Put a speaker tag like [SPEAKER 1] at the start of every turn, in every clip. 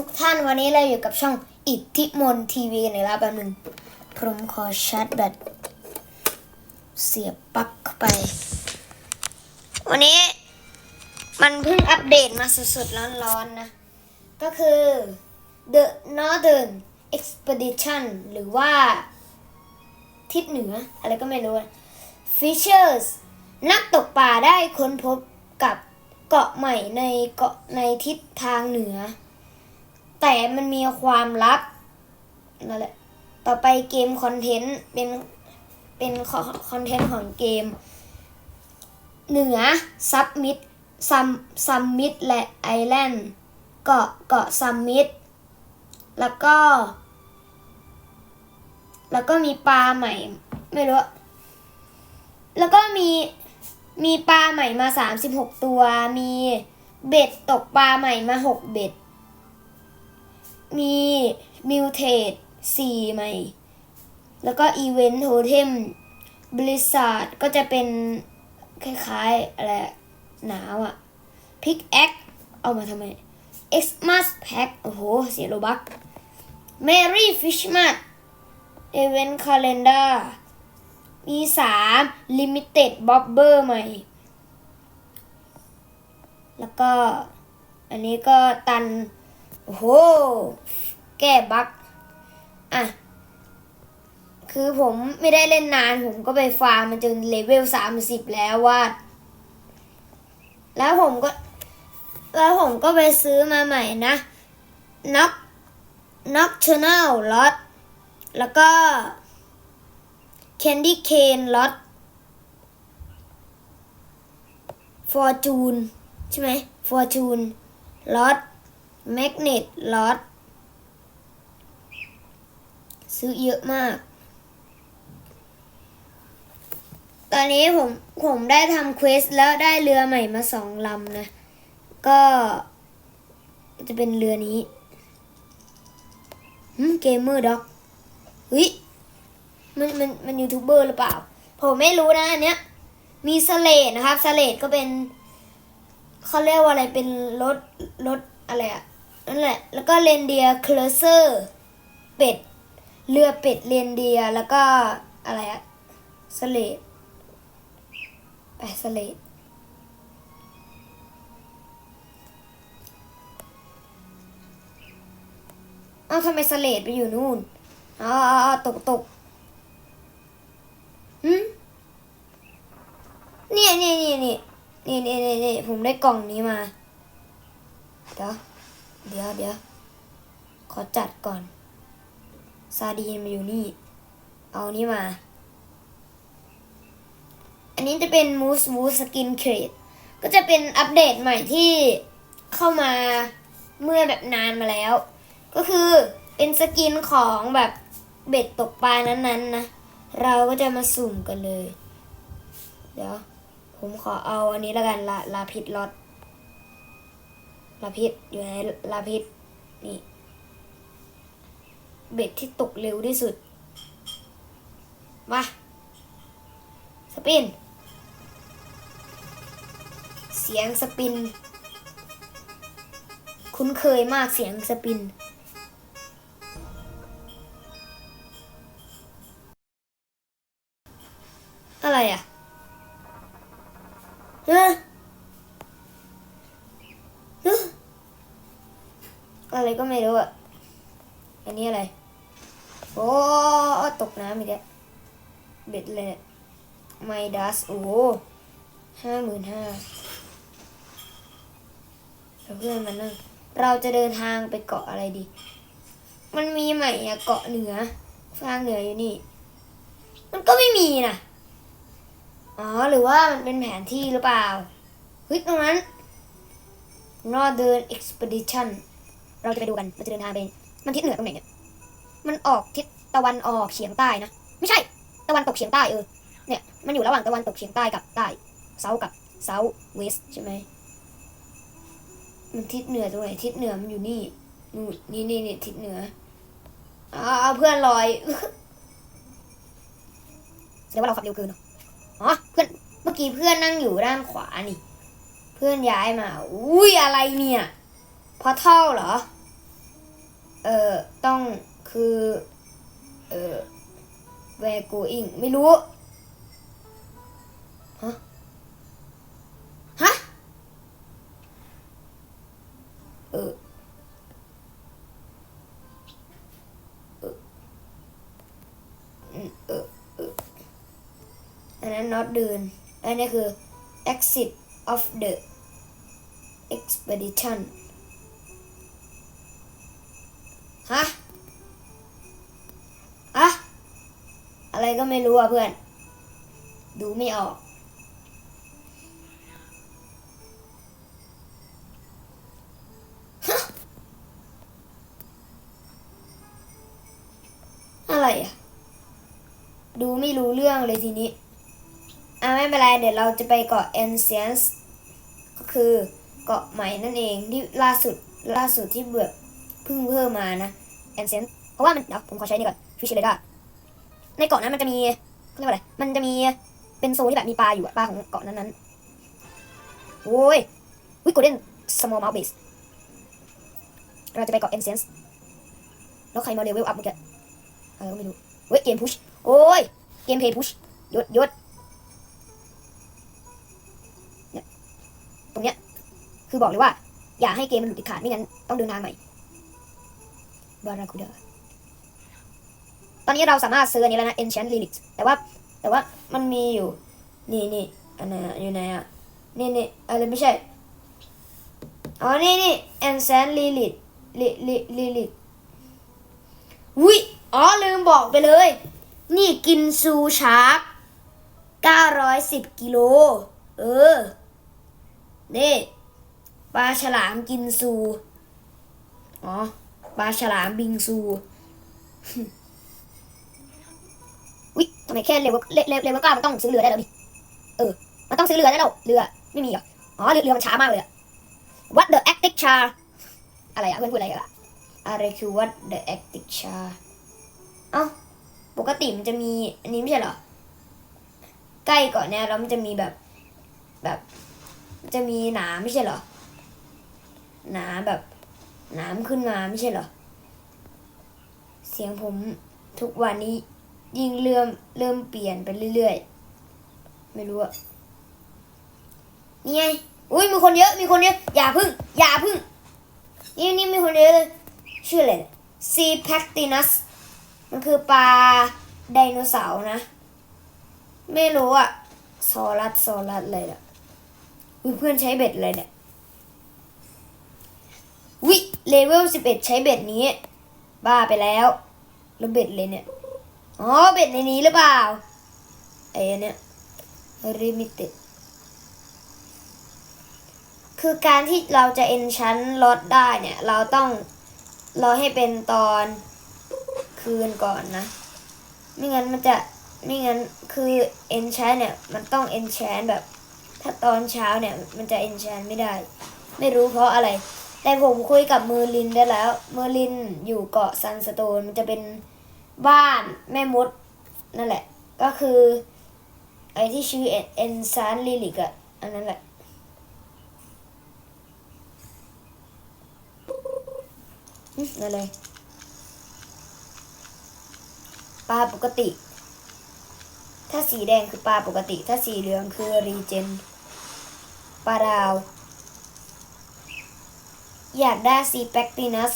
[SPEAKER 1] ทุกท่านวันนี้เราอยู่กับช่องอิทธิมนทีวีในรอบแบบหนึ่งผมขอชาร์จแบตเสียบปลั๊กเข้าไป วันนี้มันเพิ่งอัปเดตมาสดๆร้อนๆนะ ก็คือ The Northern Expedition หรือว่า ทิศเหนือ อะไรก็ไม่รู้อะ Fishers นักตกปลาได้ค้นพบกับเกาะใหม่ในเกาะในทิศทางเหนือ แต่มันมีความลับนั่นแหละ ต่อไปเกมคอนเทนต์เป็นเป็นคอนเทนต์ของเกม เหนือซับมิดซัมซัมมิดและไอแลนด์เกาะเกาะซัมมิดแล้วก็ แล้วก็มีปลาใหม่ ไม่รู้ แล้วก็มีมีปลาใหม่มา36ตัว มีเบ็ดตกปลาใหม่มา6เบ็ด มีมิวเทด4ใหม่ แล้วก็อีเวนต์โทเทมบริษัทก็จะเป็นคล้ายๆ อะไร หนาวอะพิกแอคเอามาทำไม Xmas Pack โอ้โห เสียโลบัก Merry Fishmas Event Calendar มีสาม Limited Bobber ใหม่ แล้วก็อันนี้ก็ตัน โอ้โห แก้บั๊กอะ คือผมไม่ได้เล่นนาน ผมก็ไปฟาร์มมันจนเลเวลสามสิบแล้วว่า แล้วผมก็ แล้วผมก็ไปซื้อมาใหม่นะ Noc Nocturnal Lot แล้วก็ Candy Cane Lot Fortune ใช่ไหมฟอร์จูนล็อต Fortune Lot Magnet Lot ซื้อเยอะมาก ตอนนี้ผมผมได้ทำเควสแล้วได้เรือใหม่มาสองลำนะ ก็จะเป็นเรือนี้เกมเมอร์ด็อกเฮ้ยมันมันมันยูทูบเบอร์หรือเปล่า ผมไม่รู้นะอันเนี้ย มีสเลดนะครับสเลดก็เป็นเขาเรียกว่าอะไรเป็นรถรถอะไรอะ นั่นแหละ แล้วก็เรนเดียคลเซอร์เป็ด เรือเป็ดเรนเดียแล้วก็อะไรอะสเลดไปสเลดเอ้าทำไมสเลดไปอยู่นู่นอ๋อตกตกหืมเนี่ยเนี่ยเนี่ยเนี่ยเนี่ยเนี่ยผมได้กล่องนี้มาเดี๋ยว เดี๋ยวเดี๋ยวขอจัดก่อน ซาดีนมาอยู่นี่ เอานี้มา อันนี้จะเป็นมูสวูสกินเครดก็จะเป็นอัปเดตใหม่ที่เข้ามาเมื่อแบบนานมาแล้ว ก็คือเป็นสกินของแบบเบ็ดตกปลานั้นๆนะเราก็จะมาสุ่มกันเลย เดี๋ยว ผมขอเอาอันนี้แล้วกันลาลาพิษล็อต ลาพิษอยู่ไหนลาพิษนี่เบ็ดที่ตกเร็วที่สุด มาสปิน เสียงสปิน คุ้นเคยมากเสียงสปิน อะไรอะฮ้เฮ้ อะไรก็ไม่รู้อะ อันนี้อะไร โอ้ตกน้ำอีกแล้วเบ็ดเลยไมดัส โอ้ห้าหมื่นห้าเพื่อนมันนั่งเราจะเดินทางไปเกาะอะไรดี มันมีใหม่อะเกาะเหนือฟางเหนืออยู่นี่ มันก็ไม่มีนะอ๋อ หรือว่ามันเป็นแผนที่หรือเปล่าเฮ้ยตรงนั้น Northern Expedition เราจะไปดูกันเราจะเดินทางไป มันทิศเหนือตรงไหนเนี่ย มันออกทิศตะวันออกเฉียงใต้นะ ไม่ใช่ ตะวันตกเฉียงใต้เออ เนี่ย มันอยู่ระหว่างตะวันตกเฉียงใต้กับใต้ เซากับเซาเวสใช่ไหมมันทิศเหนือตรงไหน ทิศเหนือมันอยู่นี่ นู่นนี่นี่นี่ทิศเหนืออ้าวเพื่อนลอยแสดงว่าเราขับเร็วเกินเนอะอ๋อ เพื่อน เมื่อกี้เพื่อนนั่งอยู่ด้านขวานี่ เพื่อนย้ายมา อุ้ยอะไรเนี่ยพอเท่าเหรอ เอ่อ ต้องคือ เอ่อ where going ไม่รู้ ฮะ ฮะ เออเออเอออันนั้น not เดิน อันนี้คือ exit of the expedition อะไรก็ไม่รู้อะเพื่อน ดูไม่ออก อะไรอะ ดูไม่รู้เรื่องเลยทีนี้ อะไม่เป็นไร เดี๋ยวเราจะไปเกาะ Ancients ก็คือเกาะใหม่นั่นเองที่ล่าสุดล่าสุดที่เบือเพิ่งเพิ่มมานะ Ancients เพราะว่ามันเดี๋ยวผมขอใช้นี่ก่อน Fish r a d a r ในเกาะนั้นมันจะมีเขาเรียกว่าอะไร มันจะมีเป็นโซนที่แบบมีปลาอยู่อะปลาของเกาะนั้นๆโอ้ยวิก o เดน small mouth base เราจะไปเกาะ Ancients แล้วใครมาเลเวลอัพเมื่อกี้เออก็ไม่รู้เว้ยเกมพุชโอ้ยเกมเพย์พุชยศยศเนี่ยตรงเนี้ยคือบอกเลยว่า อย่าให้เกมมันหลุดเด็ดขาดไม่งั้นต้องเดินทางใหม่บาราคูดา ตอนนี้เราสามารถซื้ออันนี้แล้วนะ Enchant Lilith แต่ว่าแต่ว่ามันมีอยู่นี่นี่อันไหนอยู่ไหนอะนี่นี่อะไรไม่ใช่อ๋อนี่นี่ Enchant Lilith ลิลิลิลิวิอ๋อลืมบอกไปเลย นี่กินซูชาร์ก910 กิโล เออ นี่ปลาฉลามกินซู อ๋อ ปลาฉลามบิงซู ทำไมแค่เร็วกว่าเร็วเร็วเร็วกว่ามันต้องซื้อเรือได้แล้วดิเออ มันต้องซื้อเรือได้แล้วเรือไม่มีเหรออ๋อเรือเรือมันช้ามากเลยอะ What the Arctic Char อะไรอะเพื่อนพูดอะไรอะอะไรคือ What the Arctic Char เอ้าปกติมันจะมีอันนี้ไม่ใช่เหรอ ใกล้เก่อนเนี่ยแล้วมันจะมีแบบแบบจะมีหนามไม่ใช่เหรอหนามแบบหนามขึ้นมาไม่ใช่เหรอ เสียงผมทุกวันนี้ ยิ่งเริ่มเริ่มเปลี่ยนไปเรื่อยๆ ไม่รู้อะนี่ไง อุ้ยมีคนเยอะ มีคนเยอะ อย่าพึ่ง อย่าพึ่ง นี่นี่มีคนเยอะเลย ชื่ออะไรเนี่ย C. pactinus มันคือปลาไดโนเสาร์นะ ไม่รู้อะซอรัสซอรัสเลยอะอุ๊ยเพื่อนใช้เบ็ดเลยเนี่ย วิเลเวลสิบเอ็ดใช้เบ็ดนี้ บ้าไปแล้ว แล้วเบ็ดเลยเนี่ย อ๋อเบ็ดในนี้หรือเปล่าไอ้เนี่ย limited คือการที่เราจะเอนชั้นลดได้เนี่ย เราต้องรอให้เป็นตอนคืนก่อนนะ ไม่งั้นมันจะไม่งั้นคือเอนช n นเนี่ย มันต้องเอนช n นแบบ ถ้าตอนเช้าเนี่ย มันจะเอนช n นไม่ได้ ไม่รู้เพราะอะไร แต่ผมคุยกับเมอร์ลินได้แล้ว เมอร์ลินอยู่เกาะซันสโตนมันจะเป็น บ้านแม่มด นั่นแหละ ก็คือ ไอ้ที่ชื่อเอ็นซานลิลิกอะอันนั้นแหละนั่นเลยปลาปกติ ถ้าสีแดงคือปลาปกติ ถ้าสีเหลืองคือรีเจนปลาดาว อยากได้ซีแปคตินัส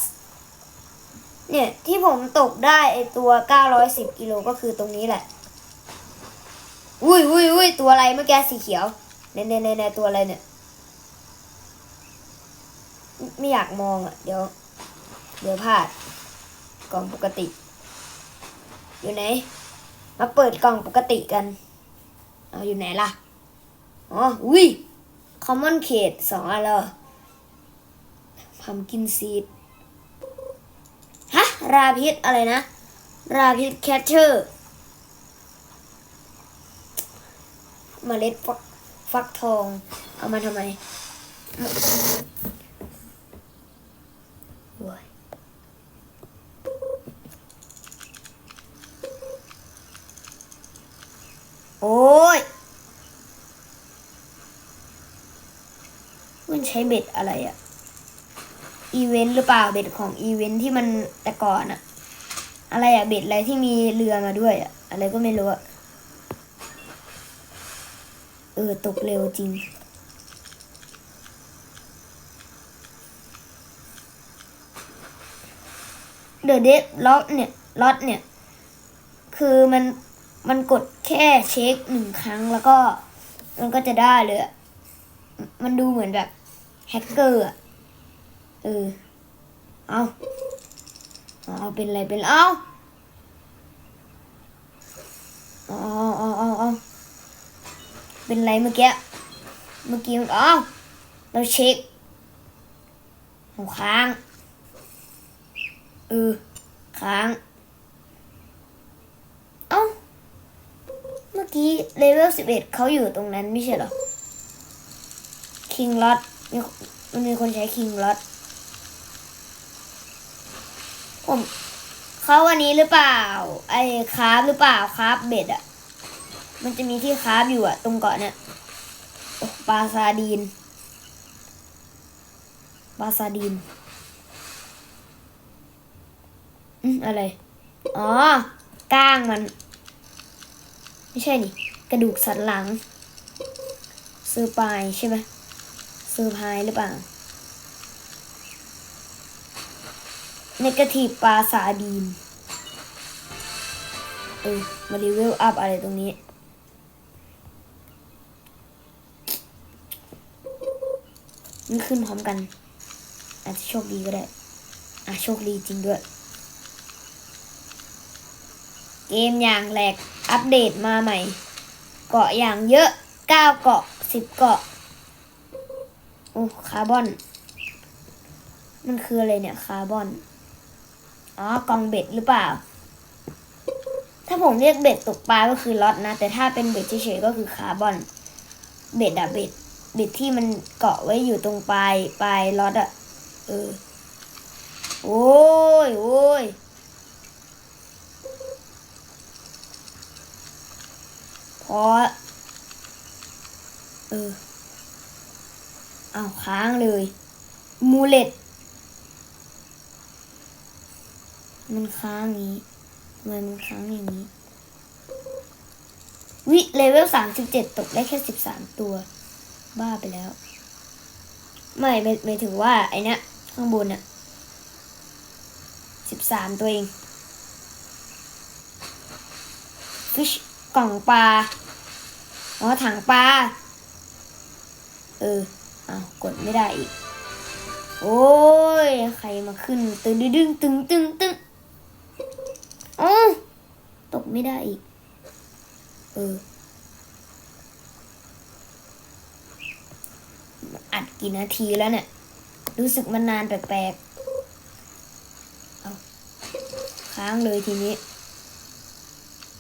[SPEAKER 1] เนี่ยที่ผมตกได้ไอตัว910กิโลก็คือตรงนี้แหละ อุ้ยอุ้ยอุ้ยตัวอะไรเมื่อกี้สีเขียวเน่เน่เน่เนตัวอะไรเนี่ย ไม่อยากมองอะ เดี๋ยว เดี๋ยวพลาด กล่องปกติ อยู่ไหน มาเปิดกล่องปกติกัน เอาอยู่ไหนล่ะ อ๋อ อุ้ย common เขตสองอันแล้วพัมกินซีด ราพิษอะไรนะ ราพิษแคชเชอร์เมล็ดฟักฟักทอง เอามาทำไมโว้ยโอ้ยมันใช้เบ็ดอะไรอะ อีเวนต์หรือเปล่าเบ็ดของอีเวนต์ที่มันแต่ก่อนอะอะไรอะเบ็ดอะไรที่มีเรือมาด้วยอะอะไรก็ไม่รู้อะเออตกเร็วจริงเดอะเดดล็อกเนี่ยล็อตเนี่ย คือมันมันกดแค่เช็คหนึ่งครั้งแล้วก็ มันก็จะได้เลยอะมันดูเหมือนแบบแฮกเกอร์อะ เออ เอาเอาเป็นอะไรเป็นเอาเอาเอาเอาเอาเป็นไรเมื่อกี้ เมื่อกี้มันเอาเราเช็คหัวค้าง เออ ค้าง เอ้า เมื่อกี้เลเวลสิบเอ็ดเขาอยู่ตรงนั้นไม่ใช่หรอ คิงล็อตมันมีคนใช้คิงล็อต ผมเขาวันนี้หรือเปล่า ไอ้คราฟหรือเปล่าคราฟเบ็ดอะมันจะมีที่คราฟอยู่อะตรงเกาะเนี่ยปลาซาดีนปลาซาดีนอืมอะไร อ๋อก้างมัน ไม่ใช่นี่กระดูกสันหลังซื้อปลายใช่ไหมซื้อพายหรือเปล่า เนกาทีฟปลาสาดีน เออมารีวิวอัพอะไรตรงนี้นี่ขึ้นพร้อมกัน อาจจะโชคดีก็ได้ อะ โชคดีจริงด้วย เกมอย่างแหลก อัปเดตมาใหม่ เกาะอย่างเยอะ 9 เกาะ 10 เกาะโอ้คาร์บอน มันคืออะไรเนี่ย คาร์บอน อ๋อกองเบ็ดหรือเปล่า ถ้าผมเรียกเบ็ดตกปลาก็คือล็อตนะ แต่ถ้าเป็นเบ็ดเฉยๆก็คือคาร์บอน เบ็ดอะเบ็ด เบ็ดที่มันเกาะไว้อยู่ตรงปลายปลายล็อตอะเออ โอ้ยโอ้ยพอ เออ เอาค้างเลย มูเลต มันค้างนี้ทำไมมันค้างอย่างนี้ วิเลเวลสามสิบเจ็ดตกได้แค่สิบสามตัว บ้าไปแล้ว ไม่ไม่ถึงว่าไอเนี้ยข้างบนอะสิบสามตัวเองฟิชกล่องปลา อ๋อ ถังปลา เอออ้าวกดไม่ได้อีก โอ้ย ใครมาขึ้น ตึงดึงดึงตึงตึงตึง โอ้ตกไม่ได้อีก เอออัดกี่นาทีแล้วเนี่ย รู้สึกมันนานแปลกๆเอาค้างเลยทีนี้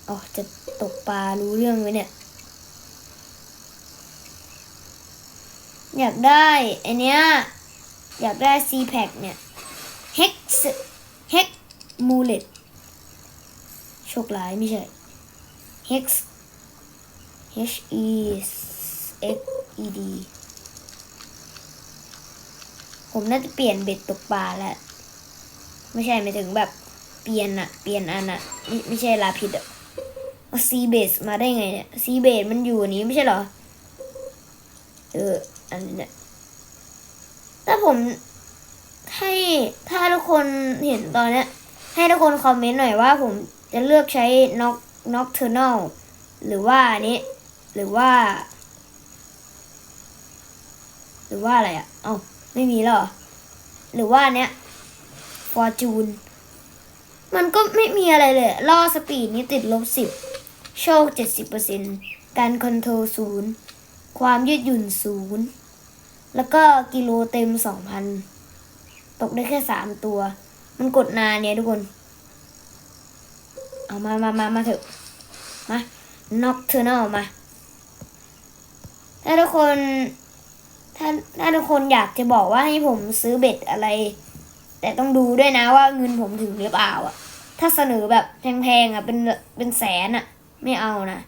[SPEAKER 1] อ๋อจะตกปลารู้เรื่องไหมเนี่ย อยากได้ไอเนี้ย อยากได้ C pack เนี่ย Hex Hex Mulet โชคร้ายไม่ใช่ Hex H E X E D ผมน่าจะเปลี่ยนเบ็ดตกปลาแล้ว ไม่ใช่หมายถึงแบบเปลี่ยนอะเปลี่ยนอันอะไม่ไม่ใช่ลาพิดอะเอาซีเบสมาได้ไงเนี่ยซีเบสมันอยู่นนี้ไม่ใช่เหรอ เออ อันนี้เนี่ยถ้าผมให้ถ้าทุกคนเห็นตอนเนี้ย ให้ทุกคนคอมเมนต์หน่อยว่าผม จะเลือกใช้ Noc Nocturnal หรือว่านี้ หรือว่า หรือว่าอะไรอะ่ะ เอ้าไม่มีแล้วหรอหรือว่าเนี้ย Fortune มันก็ไม่มีอะไรเลยล่อสปีดนี้ติดลบสิบโชคเจ็ดสิบเปอร์เซ็นการคอนโทรลศูนย์ความยืดหยุ่นศูนย์แล้วก็กิโลเต็มสองพันตกได้แค่สามตัว มันกดนานเนี่ยทุกคน เอามามามามาเถอะมา Nocturnal มาถ้าทุกคนถ้าถ้าทุกคนอยากจะบอกว่าให้ผมซื้อเบ็ดอะไร แต่ต้องดูด้วยนะว่าเงินผมถึงหรือเปล่าอะ ถ้าเสนอแบบแพงๆอะเป็นเป็นแสนอะ ไม่เอานะ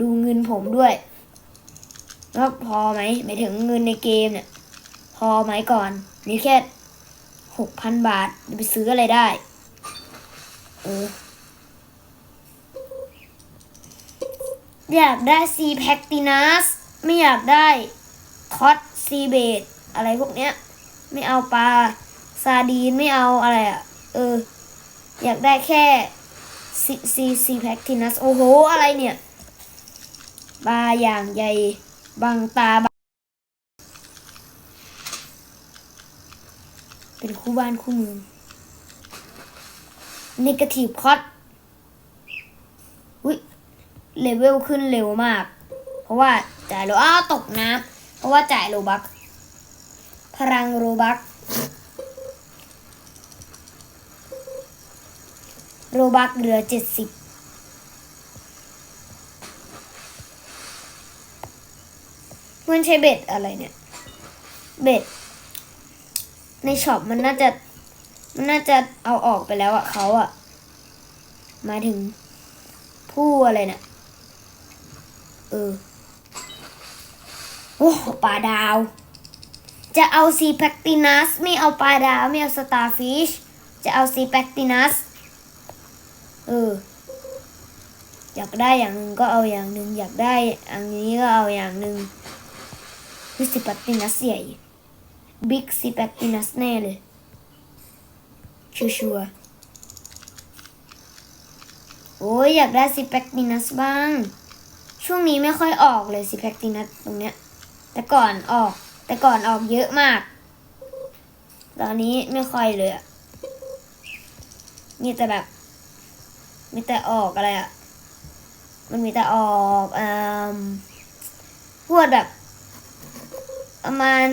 [SPEAKER 1] ดูเงินผมด้วยแล้วพอไหมหมายถึงเงินในเกมเนี่ย พอไหมก่อนมีแค่หกพันบาทจะไปซื้ออะไรได้ เออ อยากได้ซีแพคตินัสไม่อยากได้คอสซีเบดอะไรพวกเนี้ย ไม่เอาปลาซาดีนไม่เอาอะไรอะ่ะ เออ อยากได้แค่ซีซีซีแพคตินัสโอ้โห อะไรเนี่ยปลาอย่างใหญ่บังตาเป็นคู่บ้านคู่เมืองนกาทีฟคอส เลเวลขึ้นเร็วมาก เพราะว่าจ่ายโลอ้าตกน้ำเพราะว่าจ่ายโลบักพลังโลบักโลบักเหลือเจ็ดสิบมันใช้เบ็ดอะไรเนี่ย เบ็ด ในช็อปมันน่าจะ มันน่าจะเอาออกไปแล้วอะเขาอะหมายถึงผู้อะไรเนี่ย ออ โอ้ปลาดาว จะเอาซีแพคตินัสไม่เอาปลาดาว ไม่เอาสตาร์ฟิช จะเอาซีแพคตินัส เออ อยากได้อย่างหนึ่งก็เอาอย่างหนึ่งอยากได้อย่างนี้ก็เอาอย่างหนึ่งคือซีแพคตินัสใหญ่บิ๊กซีแพคตินัสแน่เลย ชัวร์โอ้ยอยากได้ซิแพคตินัสบ้าง ช่วงนี้ไม่ค่อยออกเลยซิแพคตินัสตรงเนี้ย แต่ก่อนออก แต่ก่อนออกเยอะมาก ตอนนี้ไม่ค่อยเลยอะมีแต่แบบ มีแต่ออกอะไรอะมันมีแต่ออกอ่าพวดแบบ ประมาณ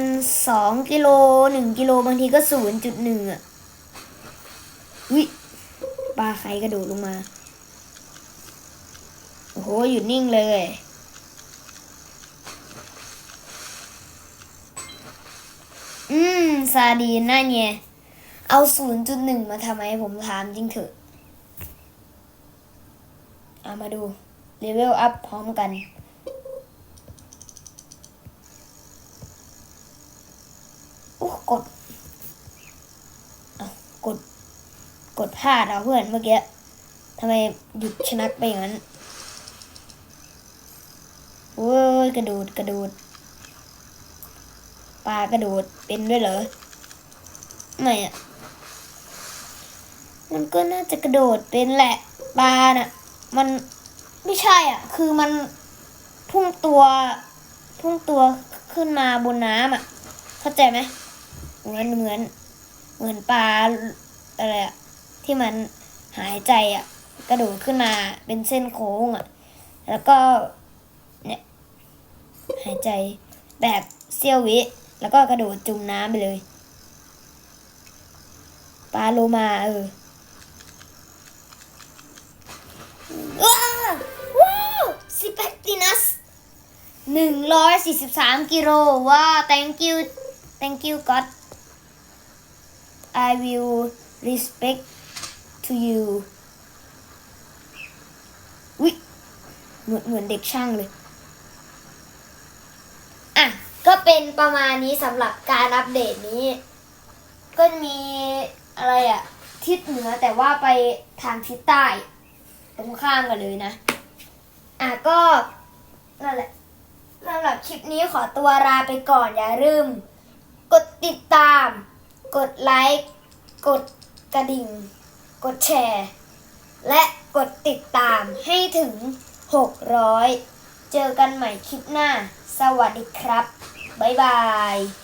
[SPEAKER 1] สองกิโลหนึ่งกิโลบางทีก็ศูนย์จุดหนึ่งอะวิปลาใครกระโดดลงมา โอ้โหหยุดนิ่งเลย อืม ซาดีนน่าเนี่ยเอา 0.1 มาทำไมผมถามจริงเถอะเอามาดูเลเวลอัพพร้อมกันโอ้กดกด กดพลาดเอาเพื่อนเมื่อกี้ทำไมหยุดชนักไปอย่างนั้น โอ้ยกระโดดกระโดดปลากระโดดเป็นด้วยเหรอ ไม่อะมันก็น่าจะกระโดดเป็นแหละปลาน่ะ มันไม่ใช่อะ คือมันพุ่งตัวพุ่งตัวขึ้นมาบนน้ำอะ เข้าใจไหมเหมือนเหมือน เหมือนปลาอะไรอะที่มันหายใจอะ กระโดดขึ้นมาเป็นเส้นโค้งอะ แล้วก็ หายใจแบบเซี่ยววิ แล้วก็กระโดดจุ่มน้ำไปเลย ปลาโลมาเออว้าวซิเปตินัสหนึ่งร้อยสี่สิบสามกิโลว้าว thank you thank you God I will respect to you วิเหมือนเหมือนเด็กช่างเลย ก็เป็นประมาณนี้สำหรับการอัปเดตนี้ ก็มีอะไรอะทิศเหนือแต่ว่าไปทางทิศใต้ ตรงข้ามกันเลยนะ อะก็นั่นแหละสำหรับคลิปนี้ขอตัวลาไปก่อนอย่าลืมกดติดตาม กดไลค์กดกระดิ่ง กดแชร์ และกดติดตามให้ถึง 600 เจอกันใหม่คลิปหน้า สวัสดีครับ บ๊ายบาย